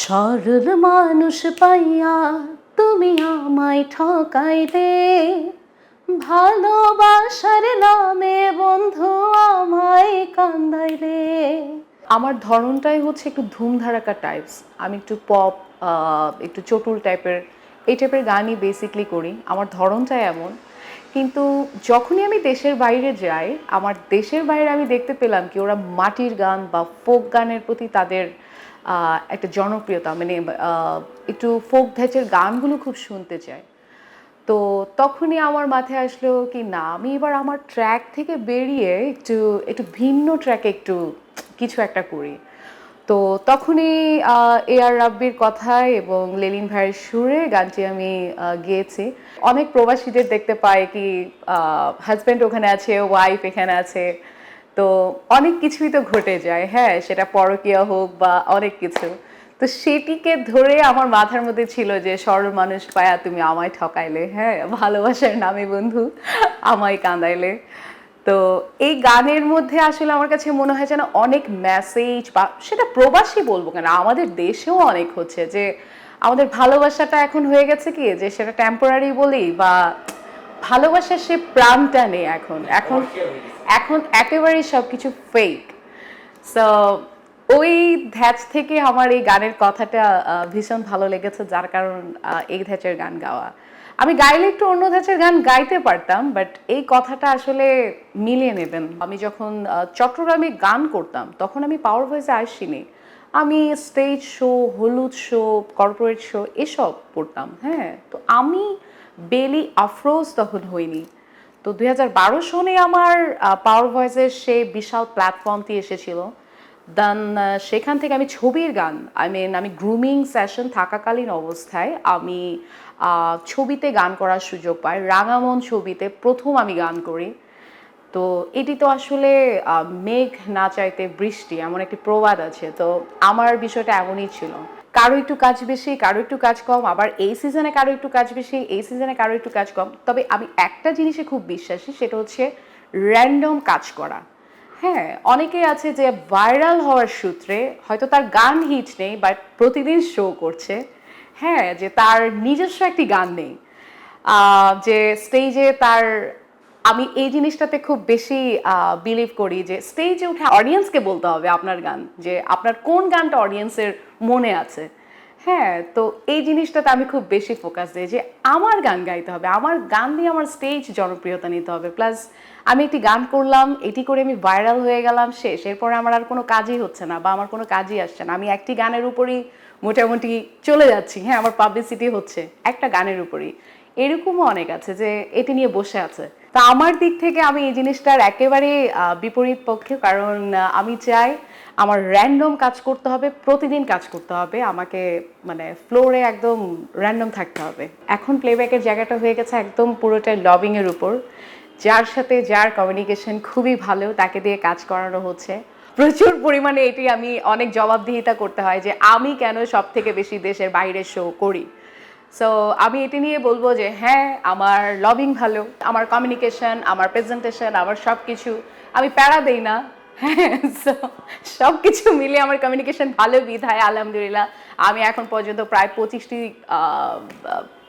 সরল মানুষ পাইয়া তুমি আমায় ঠকাইলে। ভালোবাসার নামে বন্ধু আমায় কান্দাইলে। আমার ধরনটাই হচ্ছে একটু ধুমধারাকা টাইপস আমি একটু পপ একটু চটুল টাইপের এই টাইপের গানই বেসিকলি করি। আমার ধরনটাই এমন। কিন্তু যখনই আমি দেশের বাইরে যাই, আমার দেশের বাইরে আমি দেখতে পেলাম কি ওরা মাটির গান বা ফোক গানের প্রতি তাদের একটা জনপ্রিয়তা মানে একটু ফোক ধ্যাচের গানগুলো খুব শুনতে চায় তো তখনই আমার মাথায় আসলো কি, না, আমি এবার আমার ট্র্যাক থেকে বেরিয়ে একটু একটু ভিন্ন ট্র্যাকে একটু কিছু একটা করি। তো তখনই এ আর রাব্বির কথায় এবং লেলিন ভাইয়ের সুরে গানটি আমি গেয়েছি। অনেক প্রবাসীদের দেখতে পাই কি হাজব্যান্ড ওখানে আছে ওয়াইফ এখানে আছে। তো অনেক কিছুই তো ঘটে যায় হ্যাঁ সেটা পরকীয়া হোক বা অনেক কিছু। তো সেটিকে ধরে আমার মাথার মধ্যে ছিল যে, সরল মানুষ পায়া, তুমি আমায় ঠকাইলে। হ্যাঁ ভালোবাসার নামে বন্ধু, আমায় কাঁদাইলে। তো এই গানের মধ্যে আসলে আমার কাছে মনে হয় যেন অনেক মেসেজ বা সেটা প্রবাসী বলব কেন, আমাদের দেশেও অনেক হচ্ছে যে, আমাদের ভালোবাসাটা এখন হয়ে গেছে কি, যে সেটা টেম্পোরারি বলি বা ভালোবাসার সে প্রাণটা নেই এখন। এখন এখন একেবারেই সব কিছু ফেক সো ওই ধ্যাচ থেকে আমার এই গানের কথাটা ভীষণ ভালো লেগেছে, যার কারণ এই ধ্যাচের গান গাওয়া। আমি গাইলে একটু অন্য ধ্যাচের গান গাইতে পারতাম বাট এই কথাটা আসলে মিলিয়ে নেবেন। আমি যখন চট্টগ্রামে গান করতাম, তখন আমি পাওয়ার ভয়েসে আসিনি। আমি স্টেজ শো হলুদ শো কর্পোরেট শো এসব করতাম হ্যাঁ? তো আমি বেলি আফরোজ তখন হইনি। তো দু হাজার বারো সনে আমার পাওয়ার ভয়েসের সে বিশাল প্ল্যাটফর্মটি এসেছিল। দেন সেখান থেকে আমি ছবির গান আই মিন আমি গ্রুমিং সেশন থাকাকালীন অবস্থায় আমি ছবিতে গান করার সুযোগ পাই। রাঙামন ছবিতে প্রথম আমি গান করি। তো এটি তো আসলে মেঘ না চাইতে বৃষ্টি, এমন একটি প্রবাদ আছে। তো আমার বিষয়টা এমনই ছিল। কারও একটু কাজ বেশি, কারও একটু কাজ কম, আবার এই সিজনে কারও একটু কাজ বেশি, এই সিজনে কারও একটু কাজ কম। তবে আমি একটা জিনিসে খুব বিশ্বাসী, সেটা হচ্ছে র্যান্ডম কাজ করা। হ্যাঁ অনেকে আছে যে ভাইরাল হওয়ার সূত্রে হয়তো তার গান হিট নেই বাট প্রতিদিন শো করছে। হ্যাঁ যে তার নিজস্ব একটি গান নেই। যে স্টেজে তার আমি এই জিনিসটাতে খুব বেশি বিলিভ করি যে স্টেজে উঠে অডিয়েন্সকে বলতে হবে আপনার গান, যে আপনার কোন গানটা অডিয়েন্সের মনে আছে। হ্যাঁ তো এই জিনিসটাতে আমি খুব বেশি ফোকাস দিই যে আমার গান গাইতে হবে, আমার গান দিয়ে আমার স্টেজ জনপ্রিয়তা নিতে হবে। প্লাস আমি একটি গান করলাম, এটি করে আমি ভাইরাল হয়ে গেলাম, শেষ। এরপরে আমার আর কোনো কাজই হচ্ছে না বা আমার কোনো কাজই আসছে না। আমি একটি গানের উপরই মোটামুটি চলে যাচ্ছি। হ্যাঁ আমার পাবলিসিটি হচ্ছে একটা গানের উপরই। এরকমও অনেক আছে যে এটি নিয়ে বসে আছে। তা আমার দিক থেকে আমি এই জিনিসটার একেবারে বিপরীত পক্ষে। কারণ আমি চাই আমার র্যান্ডম কাজ করতে হবে, প্রতিদিন কাজ করতে হবে। আমাকে মানে ফ্লোরে একদম র্যান্ডম থাকতে হবে। এখন প্লেব্যাকের জায়গাটা হয়ে গেছে একদম পুরোটাই লবিংয়ের উপর। যার সাথে যার কমিউনিকেশন খুবই ভালো, তাকে দিয়ে কাজ করানো হচ্ছে। প্রচুর পরিমাণে এটি আমি অনেক জবাবদিহিতা করতে হয় যে আমি কেন সব থেকে বেশি দেশের বাইরে শো করি। সো আমি এটি নিয়ে বলব যে হ্যাঁ আমার লবিং ভালো, আমার কমিউনিকেশন আমার প্রেজেন্টেশন আমার সব কিছু আমি প্যারা দেই না। হ্যাঁ সব কিছু মিলে আমার কমিউনিকেশন ভালো বিধায়, আলহামদুলিল্লাহ। আমি এখন পর্যন্ত প্রায় পঁচিশটি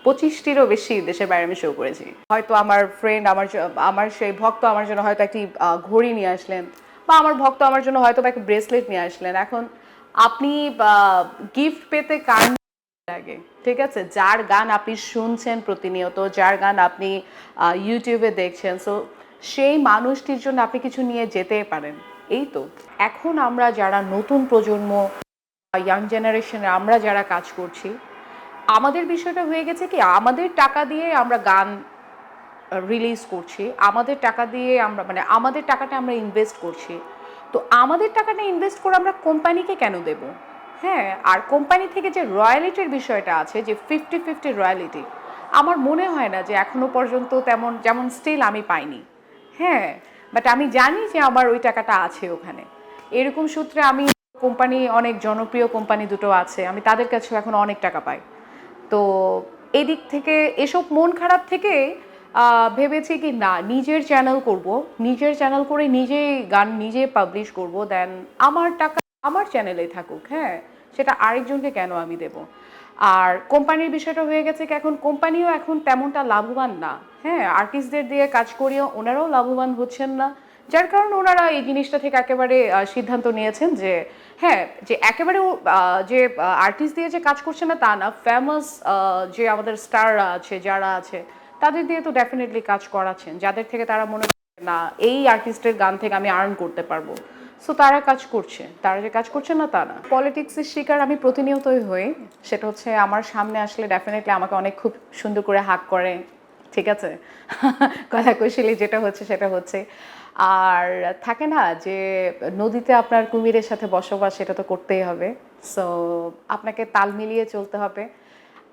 পঁচিশটিরও বেশি দেশের বাইরে আমি শো করেছি। হয়তো আমার ফ্রেন্ড আমার আমার সেই ভক্ত আমার জন্য হয়তো একটি ঘড়ি নিয়ে আসলেন, বা আমার ভক্ত আমার জন্য হয়তো বা একটা ব্রেসলেট নিয়ে আসলেন। এখন আপনি গিফট পেতে কার লাগে। ঠিক আছে? যার গান আপনি শুনছেন প্রতিনিয়ত, যার গান আপনি ইউটিউবে দেখছেন সো সেই মানুষটির জন্য আপনি কিছু নিয়ে যেতে পারেন। এই তো। এখন আমরা যারা নতুন প্রজন্ম ইয়াং জেনারেশনে আমরা যারা কাজ করছি, আমাদের বিষয়টা হয়ে গেছে কি, আমাদের টাকা দিয়ে আমরা গান রিলিজ করছি, আমাদের টাকা দিয়ে আমরা মানে আমাদের টাকাটা আমরা ইনভেস্ট করছি। তো আমাদের টাকাটা ইনভেস্ট করে আমরা কোম্পানিকে কেন দেব? হ্যাঁ আর কোম্পানি থেকে যে রয়্যালিটির বিষয়টা আছে, যে ফিফটি ফিফটি রয়্যালিটি, আমার মনে হয় না যে এখনও পর্যন্ত তেমন, যেমন স্টিল আমি পাইনি। হ্যাঁ বাট আমি জানি যে আমার ওই টাকাটা আছে ওখানে। এরকম সূত্রে আমি কোম্পানি, অনেক জনপ্রিয় কোম্পানি দুটো আছে, আমি তাদের কাছেও এখন অনেক টাকা পাই। তো এদিক থেকে এসব মন খারাপ থেকে ভেবেছি কি না, নিজের চ্যানেল করব, নিজের চ্যানেল করে নিজেই গান নিজে পাবলিশ করব দেন আমার টাকা আমার চ্যানেলে থাকুক হ্যাঁ। সেটা আরেকজনকে কেন আমি দেব? আর কোম্পানির বিষয়টা হয়ে গেছে কি, এখন কোম্পানিও এখন তেমনটা লাভবান না। হ্যাঁ আর্টিস্টদের দিয়ে কাজ করিয়েও ওনারাও লাভবান হচ্ছেন না। যার কারণে ওনারা এই জিনিসটা থেকে একেবারে সিদ্ধান্ত নিয়েছেন যে হ্যাঁ যে একেবারে যে আর্টিস্ট দিয়ে যে কাজ করছে না তা না ফেমাস যে আমাদের স্টাররা আছে, যারা আছে, তাদের দিয়ে তো ডেফিনেটলি কাজ করাচ্ছেন। যাদের থেকে তারা মনে না, এই আর্টিস্টের গান থেকে আমি আর্ন করতে পারব। সো তারা কাজ করছে। তারা যে কাজ করছে না তারা পলিটিক্সের শিকার আমি প্রতিনিয়তই হই। সেটা হচ্ছে আমার সামনে আসলে ডেফিনেটলি আমাকে অনেক খুব সুন্দর করে হাক করে। ঠিক আছে? কথা কৌশলী যেটা হচ্ছে, সেটা হচ্ছে। আর থাকে না যে, নদীতে আপনার কুমিরের সাথে বসবাস, সেটা তো করতেই হবে। সো আপনাকে তাল মিলিয়ে চলতে হবে।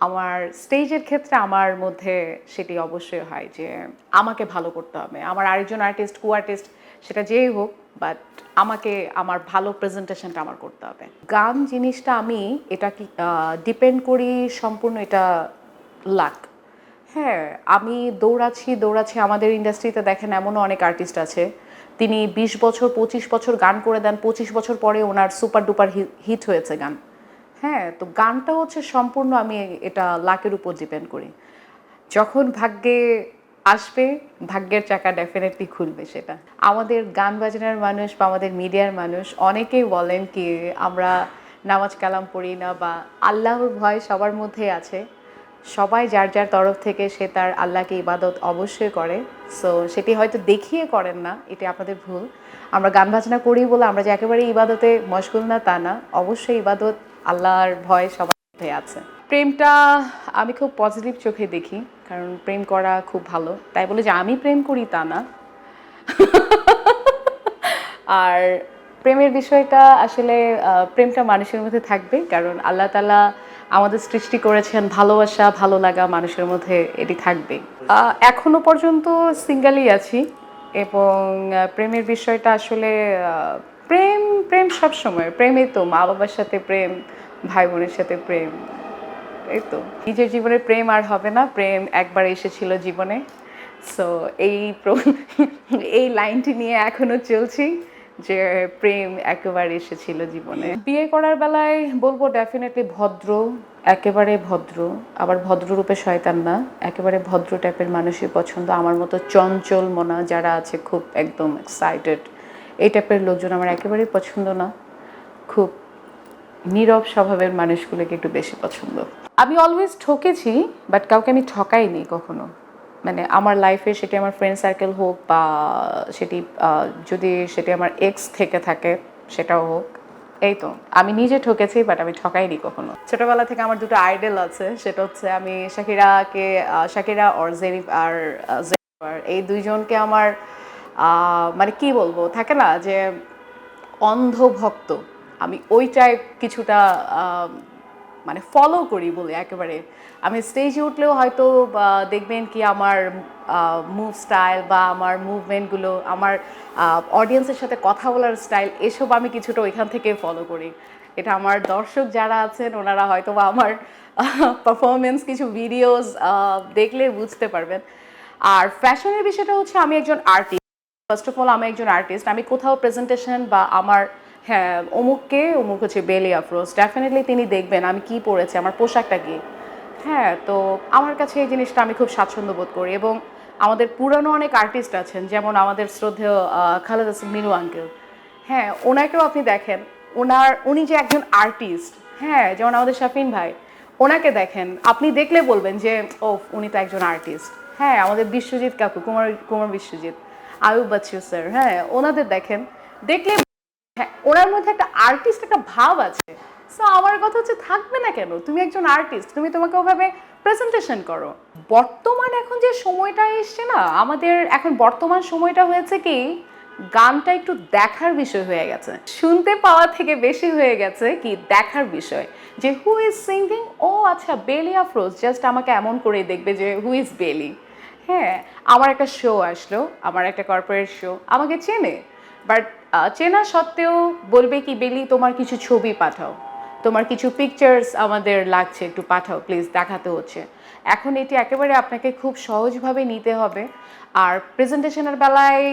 আমার স্টেজের ক্ষেত্রে আমার মধ্যে সেটি অবশ্যই হয় যে, আমাকে ভালো করতে হবে। আমার আরেকজন আর্টিস্ট কো আর্টিস্ট সেটা যেই হোক বাট আমাকে, আমার ভালো প্রেজেন্টেশনটা আমার করতে হবে। গান জিনিসটা আমি এটা কি ডিপেন্ড করি সম্পূর্ণ এটা লাক হ্যাঁ আমি দৌড়াচ্ছি দৌড়াচ্ছি, আমাদের ইন্ডাস্ট্রিতে দেখেন এমনও অনেক আর্টিস্ট আছে। তিনি বিশ বছর, পঁচিশ বছর গান করে দেন, পঁচিশ বছর পরে ওনার সুপার ডুপার হিট হয়েছে গান। হ্যাঁ তো গানটা হচ্ছে সম্পূর্ণ আমি এটা লাকের উপর ডিপেন্ড করি। যখন ভাগ্যে আসবে, ভাগ্যের চাকা ডেফিনেটলি খুলবে সেটা। আমাদের গান বাজনার মানুষ বা আমাদের মিডিয়ার মানুষ অনেকেই বলেন কি, আমরা নামাজ কালাম পড়ি না বা আল্লাহর ভয় সবার মধ্যে আছে। সবাই যার যার তরফ থেকে সে তার আল্লাহকে ইবাদত অবশ্যই করে। সো সেটি হয়তো দেখিয়ে করেন না, এটি আপনাদের ভুল। আমরা গান বাজনা করি বলে আমরা যে একেবারে ইবাদতে মশগুল না, তা না। অবশ্যই ইবাদত আল্লাহর ভয় সবার মধ্যে আছে। প্রেমটা আমি খুব পজিটিভ চোখে দেখি কারণ প্রেম করা খুব ভালো। তাই বলে যে আমি প্রেম করি তা না। আর প্রেমের বিষয়টা আসলে প্রেমটা মানুষের মধ্যে থাকবে কারণ আল্লাহ তালা আমাদের সৃষ্টি করেছেন ভালোবাসা ভালো লাগা মানুষের মধ্যে এটি থাকবে। আহ, এখনও পর্যন্ত সিঙ্গেলই আছি এবং প্রেমের বিষয়টা আসলে প্রেম প্রেম সব সময় প্রেমই তো মা বাবার সাথে প্রেম ভাই বোনের সাথে প্রেম। এই তো। নিজের জীবনে প্রেম আর হবে না, প্রেম একবার এসেছিল জীবনে। সো এই এই লাইনটি নিয়ে এখনও চলছি, যে প্রেম একেবারে এসেছিল জীবনে। বিয়ে করার বেলায় বলব ডেফিনেটলি ভদ্র, একেবারে ভদ্র। আবার ভদ্ররূপে শয়তান না, একেবারে ভদ্র টাইপের মানুষই পছন্দ। আমার মতো চঞ্চল মনা যারা আছে, খুব একদম এক্সাইটেড এই টাইপের লোকজন আমার একেবারেই পছন্দ না। খুব নীরব স্বভাবের মানুষগুলোকে একটু বেশি পছন্দ। আমি অলওয়েজ ঠকেছি বাট কাউকে আমি ঠকাইনি কখনো। মানে আমার লাইফে সেটি আমার ফ্রেন্ড সার্কেল হোক বা সেটি যদি সেটি আমার এক্স থেকে থাকে সেটাও হোক। এই তো আমি নিজে ঠকেছি বাট আমি ঠকাইনি কখনো। ছোটবেলা থেকে আমার দুটো আইডল আছে সেটা হচ্ছে আমি শাকিরাকে শাকিরা অর জেনিফ আর আহ, জেনিফার। এই দুইজনকে আমার মানে কি বলব থাকে না যে অন্ধ ভক্ত আমি ওই টাইপ কিছুটা মানে ফলো করি বলে একেবারে। আমি স্টেজে উঠলেও হয়তো দেখবেন কি আমার মুভ স্টাইল বা আমার মুভমেন্টগুলো আমার অডিয়েন্সের সাথে কথা বলার স্টাইল এসব আমি কিছুটা ওইখান থেকে ফলো করি। এটা আমার দর্শক যারা আছেন, ওনারা হয়তো বা আমার পারফরমেন্স কিছু ভিডিওস দেখলে বুঝতে পারবেন। আর ফ্যাশনের বিষয়টা হচ্ছে আমি একজন আর্টিস্ট ফার্স্ট অফ অল আমি একজন আর্টিস্ট আমি কোথাও প্রেজেন্টেশন বা আমার হ্যাঁ অমুককে, অমুক হচ্ছে বেলি আফরোজ। ডেফিনেটলি তিনি দেখবেন আমি কি পরেছি, আমার পোশাকটা কি। হ্যাঁ তো আমার কাছে এই জিনিসটা আমি খুব স্বাচ্ছন্দ্য বোধ করি এবং আমাদের পুরানো অনেক আর্টিস্ট আছেন, যেমন আমাদের শ্রদ্ধেয় খালেদ হাসান মিনু আঙ্কেল হ্যাঁ ওনাকেও আপনি দেখেন। ওনার, উনি যে একজন আর্টিস্ট হ্যাঁ যেমন আমাদের শাফিন ভাই, ওনাকে দেখেন। আপনি দেখলে বলবেন যে ও উনি তো একজন আর্টিস্ট হ্যাঁ আমাদের বিশ্বজিৎ কাকু, কুমার কুমার বিশ্বজিৎ, আয়ুব বাচ্চু স্যার হ্যাঁ ওনাদের দেখেন। দেখলে হ্যাঁ ওনার মধ্যে একটা আর্টিস্ট একটা ভাব আছে। সো আমার কথা হচ্ছে থাকবে না কেন? তুমি একজন আর্টিস্ট তুমি তোমাকে ওভাবে প্রেজেন্টেশন করো। বর্তমান এখন যে সময়টা এসছে না, আমাদের এখন বর্তমান সময়টা হয়েছে কি, গানটা একটু দেখার বিষয় হয়ে গেছে। শুনতে পাওয়া থেকে বেশি হয়ে গেছে কি, দেখার বিষয়। যে হু ইজ সিঙ্গিং ও আচ্ছা বেলি আফরোজ জাস্ট আমাকে এমন করে দেখবে যে হু ইজ বেলি হ্যাঁ আমার একটা শো আসলো, আমার একটা কর্পোরেট শো আমাকে চেনে। বাট চেনা সত্ত্বেও বলবে কি, বেলি, তোমার কিছু ছবি পাঠাও। তোমার কিছু পিকচার্স আমাদের লাগছে, একটু পাঠাও প্লিজ দেখাতে হচ্ছে। এখন এটি একেবারে আপনাকে খুব সহজভাবে নিতে হবে। আর প্রেজেন্টেশনের বেলায়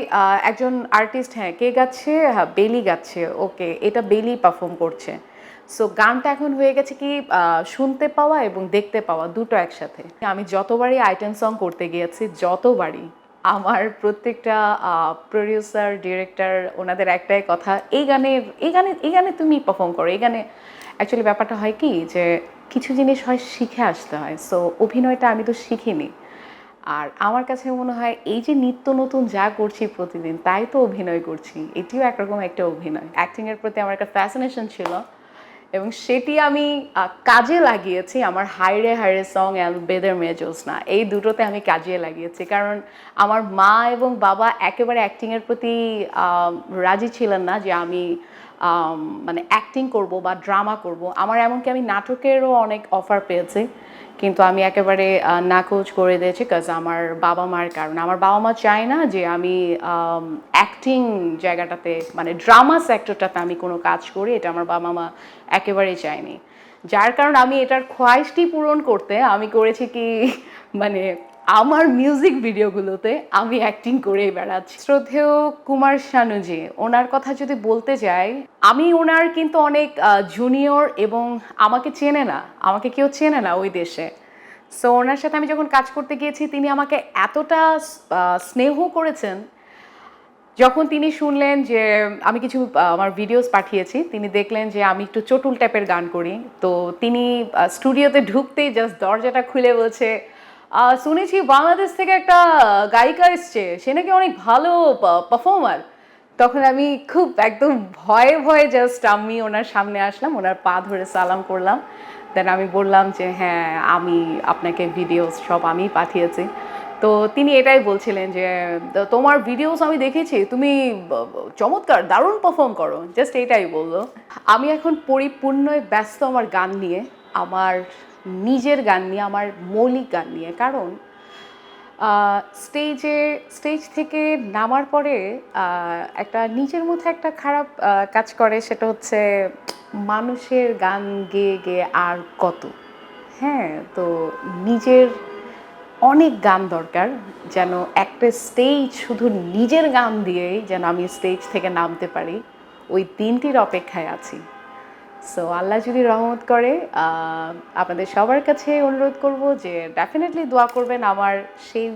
একজন আর্টিস্ট হ্যাঁ কে গাচ্ছে? হ্যাঁ বেলি গাচ্ছে। ওকে, এটা বেলি পারফর্ম করছে। সো গানটা এখন হয়ে গেছে কি শুনতে পাওয়া এবং দেখতে পাওয়া, দুটো একসাথে। আমি যতবারই আইটেম সং করতে গিয়েছি, যতবারই আমার প্রত্যেকটা প্রডিউসার ডিরেক্টর ওনাদের একটাই কথা, এই গানে এই গানে এই গানে তুমি পারফর্ম করো। এই গানে অ্যাকচুয়ালি ব্যাপারটা হয় কি যে কিছু জিনিস হয় শিখে আসতে হয়। সো অভিনয়টা আমি তো শিখিনি। আর আমার কাছে মনে হয় এই যে নিত্য নতুন যা করছি প্রতিদিন, তাই তো অভিনয় করছি। এটিও একরকম একটা অভিনয়। অ্যাক্টিংয়ের প্রতি আমার একটা ফ্যাসিনেশন ছিল। এবং সেটি আমি কাজে লাগিয়েছি আমার হাইরে হাইরে সং বেদের মেয়ে জ্যোৎস্না। এই দুটোতে আমি কাজে লাগিয়েছি। কারণ আমার মা এবং বাবা একেবারে অ্যাক্টিংয়ের প্রতি রাজি ছিলেন না যে আম, মানে অ্যাক্টিং করব বা ড্রামা করব, আমার এমনকি আমি নাটকেরও অনেক অফার পেয়েছি। কিন্তু আমি একেবারে নাকচ করে দিয়েছি কাজ আমার বাবা মার কারণে। আমার বাবা মা চায় না যে আমি অ্যাক্টিং জায়গাটাতে মানে ড্রামা সেক্টরটাতে আমি কোনো কাজ করি, এটা আমার বাবা মা একেবারেই চায়নি। যার কারণ আমি এটার খোয়াইশটি পূরণ করতে আমি করেছি কি মানে আমার মিউজিক ভিডিওগুলোতে আমি অ্যাক্টিং করেই বেড়াচ্ছি। শ্রদ্ধেয় কুমার শানুজি ওনার কথা যদি বলতে যাই আমি ওনার কিন্তু অনেক জুনিয়র এবং আমাকে চেনে না আমাকে কেউ চেনে না ওই দেশে। সো ওনার সাথে আমি যখন কাজ করতে গিয়েছি তিনি আমাকে এতটা স্নেহ করেছেন। যখন তিনি শুনলেন যে আমি কিছু আমার ভিডিওস পাঠিয়েছি তিনি দেখলেন যে আমি একটু চটুল টাইপের গান করি। তো তিনি স্টুডিওতে ঢুকতেই জাস্ট দরজাটা খুলে বলছে "আহ, শুনেছি বাংলাদেশ থেকে একটা গায়িকা এসছে, সে নাকি অনেক ভালো পারফর্মার তখন আমি খুব একদম ভয়ে ভয়ে জাস্ট আমি ওনার সামনে আসলাম, ওনার পা ধরে সালাম করলাম। দেন আমি বললাম যে হ্যাঁ আমি আপনাকে ভিডিওস সব আমি পাঠিয়েছি। তো তিনি এটাই বলছিলেন যে তোমার ভিডিওস আমি দেখেছি, তুমি চমৎকার, দারুণ পারফর্ম করো। জাস্ট এটাই বলল। আমি এখন পরিপূর্ণ ব্যস্ত আমার গান নিয়ে, আমার নিজের গান নিয়ে, আমার মৌলিক গান নিয়ে। কারণ স্টেজে স্টেজ থেকে নামার পরে একটা নিজের মধ্যে একটা খারাপ কাজ করে, সেটা হচ্ছে মানুষের গান গেয়ে গেয়ে আর কত। হ্যাঁ তো নিজের অনেক গান দরকার, যেন একটা স্টেজ শুধু নিজের গান দিয়েই যেন আমি স্টেজ থেকে নামতে পারি। ওই দিনটির অপেক্ষায় আছি। সো আল্লাহ যদি রহমত করে আপনাদের সবার কাছে অনুরোধ করব যে ডেফিনেটলি দোয়া করবেন আমার সেই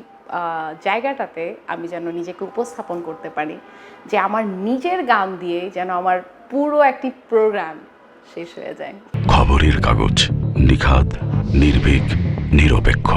জায়গাটাতে আমি যেন নিজেকে উপস্থাপন করতে পারি, যে আমার নিজের গান দিয়ে যেন আমার পুরো একটি প্রোগ্রাম শেষ হয়ে যায়। খবরের কাগজ, নিখাদ, নির্ভীক, নিরপেক্ষ।